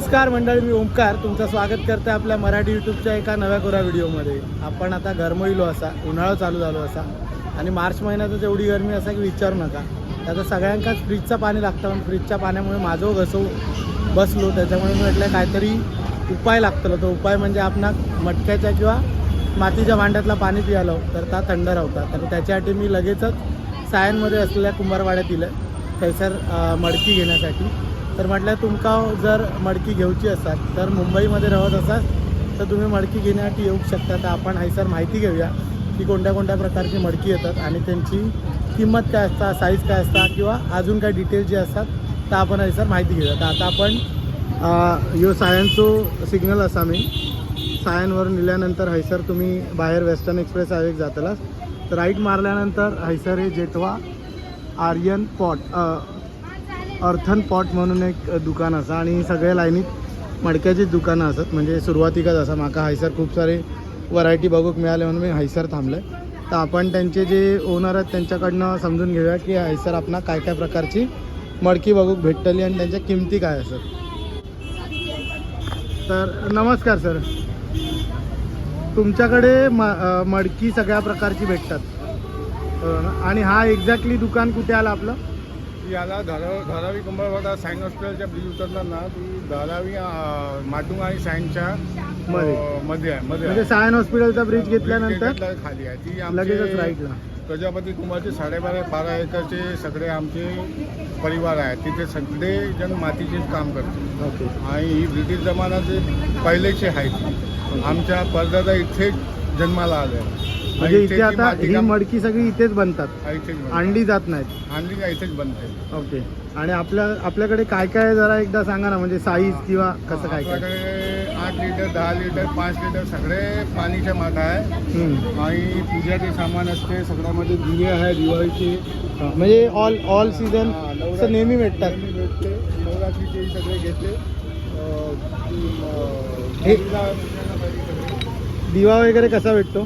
नमस्कार मंडळी मी ओंकार तुमचं स्वागत करते आपल्या मराठी यूट्यूबच्या एका नव्या कोरा व्हिडिओमध्ये. आपण आता गरमईलो असा उन्हाळा चालू झालो असा. आणि मार्च महिन्यातच एवढी गरमी असा की विचारू नका. त्याचा सगळ्यांकाच फ्रीजचं पाणी लागतं पण फ्रीजच्या पाण्यामुळे माझं घसो बसलो. त्याच्यामुळे मी म्हटलं काहीतरी उपाय लागतलो. तो उपाय म्हणजे आपणा मटक्याच्या किंवा मातीच्या भांड्यातला पाणी पियालो तर ता थंड राहता तर त्याच्यासाठी मी लगेचच सायनमध्ये असलेल्या कुंभारवाड्यात दिलं थंयसर मडकी घेण्यासाठी. तर म्हटलं तुमका जर मडकी घेऊची असाल तर मुंबईमध्ये राहत असाल तर तुम्ही मडकी घेण्यासाठी येऊ शकता. तर आपण हैसर माहिती घेऊया की कोणत्या कोणत्या प्रकारची मडकी येतात आणि त्यांची किंमत काय असतात साईज काय असतात किंवा अजून काय डिटेल्स जे असतात तर आपण हैसर माहिती घेऊया. तर आता आपण यो सायनचो सिग्नल असा मी. सायनवर नेल्यानंतर हैसर तुम्ही बाहेर वेस्टर्न एक्सप्रेस हायवे जातलास तर राईट मारल्यानंतर हैसर हे जेटवा आर्यन पॉट अर्थन पॉट म्हणून एक दुकान असा आणि सगळ्या लाईनीत मडक्याचीच दुकानं असत म्हणजे सुरवातीकच असा. म्हाका हायसर खूप सारे व्हरायटी बघूक मिळाले म्हणून मी हायसर थांबले तर आपण त्यांचे जे ओनर आहेत त्यांच्याकडनं समजून घेऊया की हायसर आपणा काय काय प्रकारची मडकी बघूक भेटतली आणि त्यांच्या किमती काय असत तर नमस्कार सर तुमच्याकडे म मडकी सगळ्या प्रकारची भेटतात. आणि हा एक्झॅक्टली दुकान कुठे आलं आपलं? याला धारा धारावी कंबरवाडा सायन हॉस्पिटलच्या ब्रिज उतरला ना ती धारावी माटुंगा आणि सायनच्या मध्ये. मध्ये आहे मध्ये म्हणजे आहे. सायन हॉस्पिटलचा ब्रिज घेतल्यानंतर खाली आहे. ती लगेचच आमचे राईटला प्रजापती कुमारचे साडेबारा बारा एकरचे सगळे आमचे परिवार आहेत. तिथे सगळे जण मातीचेच काम करतात. ओके. आणि ही ब्रिटिश जमानाचे पहिलेचे आहेत. आमच्या परदादा इथेच जन्माला आले. म्हणजे इथे आता ही मडकी सगळी इथेच बनतात. अंडी जात नाहीत. आणली का इथेच बनते ओके. आणि आपल्या आपल्याकडे काय काय जरा एकदा सांगा ना म्हणजे साईज किंवा कसं काय काय? आपल्याकडे आठ लिटर दहा लिटर पाच लिटर सगळे पाणीच्या माठ आहे. आणि पूजाचे सामान असते सगळ्यामध्ये दिवे आहे दिवाळीचे. म्हणजे ऑल ऑल सीझन असं नेहमी भेटतात. भेटते. नवरात्रीचे सगळे घेतले. हे-. दिवा वगैरे कसा भेटतो?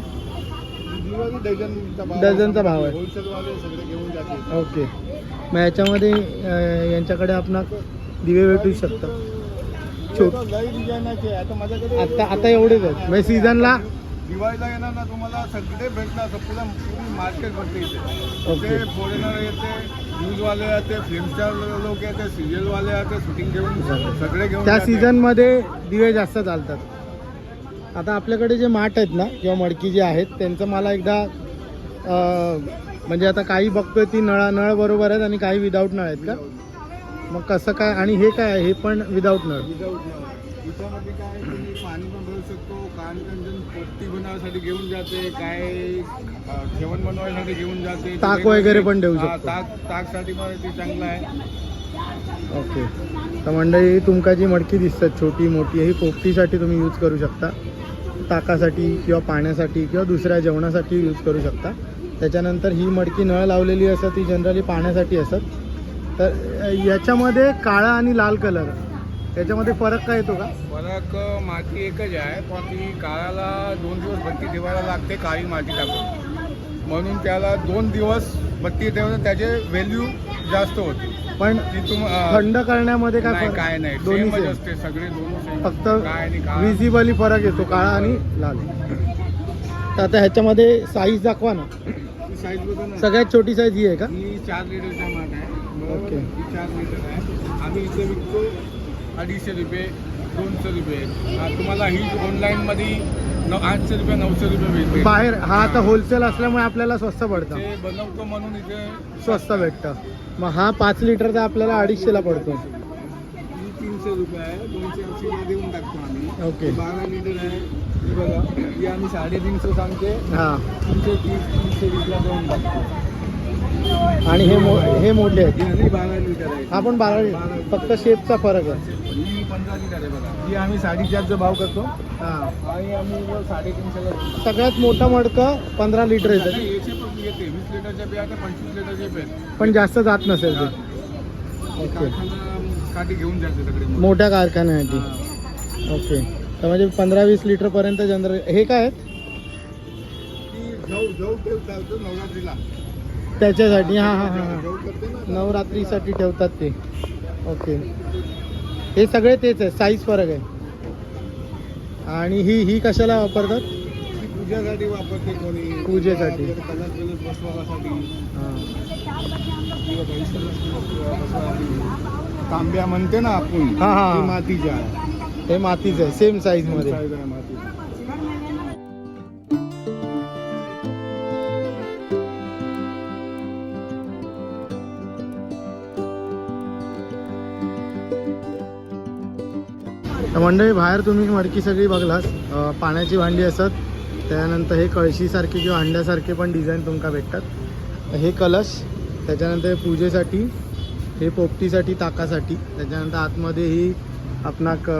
डझनचा भाव डझनचा भाव आहे. होलसेलवाले सगळे घेऊन जाते ओके. मग याच्यामध्ये यांच्याकडे आपण दिवे भेटू शकतात. छोट. आता आता आता एवढेच आहेत. म्हणजे सीझनला दिवाळीला येणार ना तुम्हाला सगळे भेटणार. पूर्ण मार्केट भरते इथे. फॉरेनर येते न्यूजवाले येते फिल्म स्टार लोक येते सिरियलवाले येते शूटिंग घेऊन सगळे घेऊन त्या. सीझनमध्ये दिवे जास्त चालतात. आता आपल्याकडे जे माठ आहेत ना किंवा मडकी जे आहेत त्यांचं मला एकदा म्हणजे आता काही बघतोय ती नळा नळ बरोबर आहेत आणि काही विदाऊट नळ आहेत का मग कसं काय आणि हे काय आहे? हे पण विदाऊट नळ Without now. याच्यामध्ये काय तुम्ही पाणी पण भरू शकतो पोपटी बनवायसाठी घेऊन जाते काय अं, जेवण बनवायसाठी घेऊन जाते ताक वगैरे पण हा, शकतो. ताक ताकसाठी पण ते चांगलं आहे ओके तर मंडळी तुमका जी मडकी दिसतात छोटी मोठी ही पोपटीसाठी तुम्ही यूज करू शकता ताकासाठी किंवा पाण्यासाठी किंवा दुसऱ्या जेवणासाठी यूज करू शकता. त्याच्यानंतर ही मडकी नळ लावलेली असतात ती जनरली पाण्यासाठी असत तर याच्यामध्ये काळा आणि लाल कलर त्याच्यामध्ये फरक काय येतो का? फरक माती एकच आहे पण ती काळाला दोन दिवस बत्ती ठेवायला लागते काळी माती टाकून. म्हणून त्याला दोन दिवस बत्ती ठेवून त्याचे व्हॅल्यू जास्त होते. पण थंड करण्यामध्ये काय काय नाही. दोन्ही. असते सगळे. फक्त विजिबली फरक येतो काळा आणि लाल. तर आता ह्याच्यामध्ये साईज दाखवा ना. साईज सगळ्यात छोटी साईज ही आहे का? ही चार लिटरचा माठ आहे? ओके. ही चार लिटर आहे. आम्ही इथे विकतो अडीचशे रुपये दोनशे रुपये. तुम्हाला ही ऑनलाईनमध्ये न आठशे रुपये नऊशे रुपये मिळते बाहेर हा आता होलसेल असल्यामुळे आपल्याला स्वस्त पडतं. ते बनवतो म्हणून इथे स्वस्त भेटतं. मग हा पाच लिटरचा आपल्याला अडीचशेला पडतो. ही तीनशे रुपये आहे. दोनशे ऐंशीला देऊन टाकतो आम्ही. ओके. बारा लिटर आहे. ही बघा ही आम्ही साडेतीनशे सांगते. हां. तीनशे तीस तीनशे वीसला देऊन टाकतो. आणि हे मो हे मोठे आहेत. ही पण बारा लिटर. फक्त शेपचा फरक आहे. ही आम्ही साडेचारचा भाव करतो हां. आणि आम्ही. सगळ्यात मोठं मडकं पंधरा लिटर येतं याचे पण येते वीस लिटरच्या बिया पंचवीस लिटरचे पेन पण जास्त जात नसेल ते. ओके. घेऊन सगळे मोठ्या कारखान्यासाठी. ओके. तर म्हणजे पंधरा वीस लिटरपर्यंत जनरल हे काय आहेत? नवरात्रीला. त्याच्यासाठी हां हां हां हां. नवरात्रीसाठी ठेवतात ते. ओके. हे सगळे तेच आहे साईज फरक आहे. आणि ही ही कशाला वापरतात? पूजासाठी वापरते कोणी. पूजेसाठी. हां. तांब्या म्हणते ना आपण हा, हा. ती मातीची आहे हे मातीचं आहे सेम साईजमध्ये साईज आहे तर मंडळी बाहेर तुम्ही मडकी सगळी बघलास पाण्याची भांडी असत. त्यानंतर हे कळशीसारखे किंवा अंड्यासारखे पण डिझाईन तुमका भेटतात. हे कलश त्याच्यानंतर हे पूजेसाठी हे पोपटीसाठी ताकासाठी. त्याच्यानंतर आतमध्ये ही आपणा क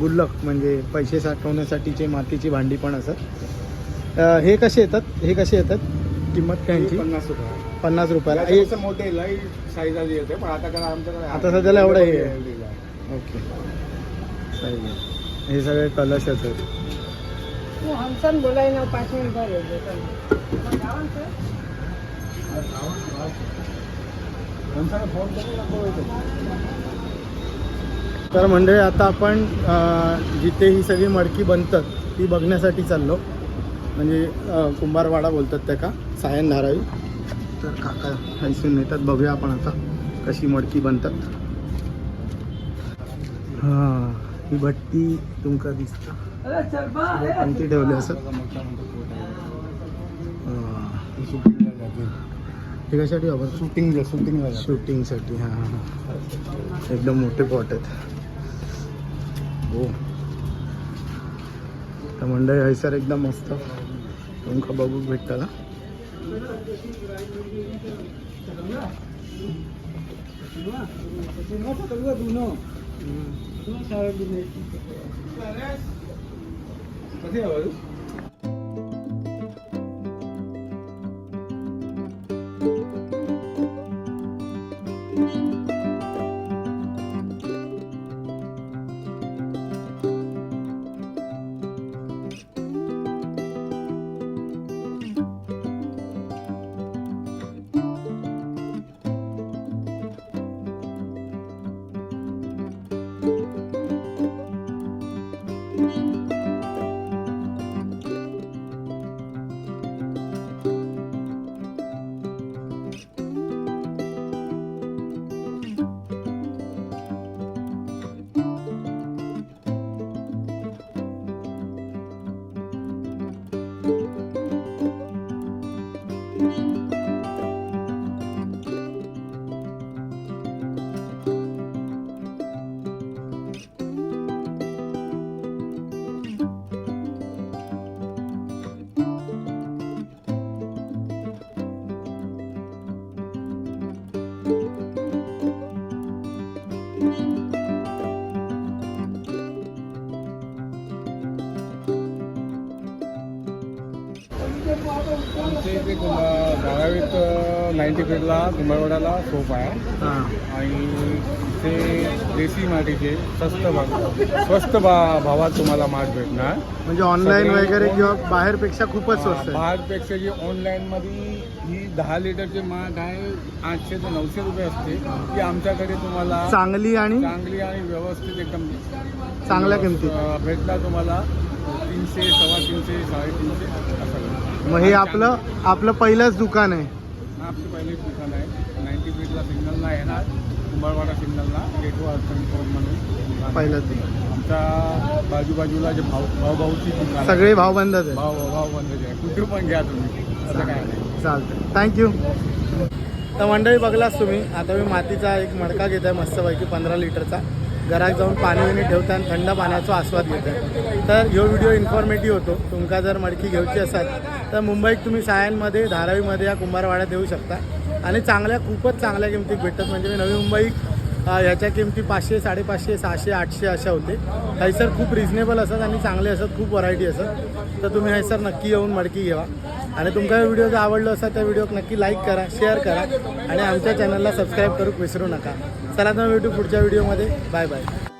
गुल्लक म्हणजे पैसे साठवण्यासाठीचे मातीची भांडी पण असत. हे कसे येतात? हे कसे येतात? किंमत काय यांची? पन्नास रुपये पन्नास रुपयाला. हे मोठे साईज आली येते पण आता काय आमच्याकडे आता सध्याला एवढं हे. ओके. आहे. हे सगळे कलश आहेत. हमसन बोलाय ना पाच मिनिट. तर मंडळी आता आपण जिथे ही सगळी मडकी बनतात ती बघण्यासाठी चाललो. म्हणजे कुंभारवाडा बोलतात त्या का? सायन धारावी तर काका हैसून येतात बघूया आपण आता कशी मडकी बनतात. हां. ही भट्टी तुमका दिसता. कोणती ठेवली असत बघा, मोठा मोठा पोट आहे. हां. कशासाठी वापरतो? शूटिंगला शूटिंगला. जाते. शूटिंगसाठी हां हां. हां एकदम मोठे पॉट आहेत. हो. तर मंडळी हयसर एकदम मस्त. तुमका बघूक भेटताला શું સાહેબ નથી આવ્યું आमच्या इथे धारावीत नाईन्टी फीटला कुंभारवाड्याला सोप आहे. हां. आणि ते देशी मातीचे स्वस्त भाव स्वस्त भा भावात तुम्हाला माठ भेटणार. म्हणजे ऑनलाईन वगैरे किंवा बाहेरपेक्षा खूपच स्वस्त बाहेरपेक्षा जी ऑनलाईनमध्ये ही दहा लिटरची माठ आहे आठशे ते नऊशे रुपये असते. ती आमच्याकडे तुम्हाला चांगली आणि? चांगली आणि व्यवस्थित एकदम चांगल्या किमतीत. अं, भेटणार तुम्हाला तीनशे सव्वा तीनशे साडेतीनशे असं. मग हे आपलं आपलं पहिलंच दुकान आहे. आपलं पहिलेच दुकान आहे. नाईन्टी फीटला सिग्नलला येणार कुंभारवाडा सिग्नलला गेटवर अडचण म्हणून. पहिलंच. दुकान आमच्या बाजूबाजूला जे भाऊ भाऊभाऊची दुकान. सगळे भावबंदच आहे भाऊ भाऊ बंद आहे. कुठे पण घ्या तुम्ही. असं काय नाही. चालतं थँक्यू तर मंडळी बघलाच तुम्ही. आता मी मातीचा एक मडका घेत आहे मस्तपैकी पंधरा लिटरचा. घरात जाऊन पाणी विणी ठेवता आणि थंड पाण्याचा आस्वाद घेतात. आहे तर ह्यो व्हिडिओ इन्फॉर्मेटिव्ह होतो. तुमका जर मडकी घेऊची असाल तर मुंबईत तुम्ही सायनमध्ये धारावीमध्ये या कुंभारवाड्यात येऊ शकता. आणि चांगल्या खूपच चांगल्या किमतीत भेटतात. म्हणजे मी नवी मुंबई ह्याच्या किमती पाचशे साडेपाचशे सहाशे आठशे अशा होते. हैसर खूप रिजनेबल असतात आणि चांगले असतात खूप व्हरायटी असतात तर तुम्ही हैसर नक्की येऊन मडकी घेवा आणि तुमचा व्हिडिओ जर आवडला असा त्या व्हिडिओ नक्की लाईक करा शेअर करा आणि आमच्या चॅनलला सबस्क्राईब करूक विसरू नका. चला तर भेटू पुढच्या व्हिडिओमध्ये बाय बाय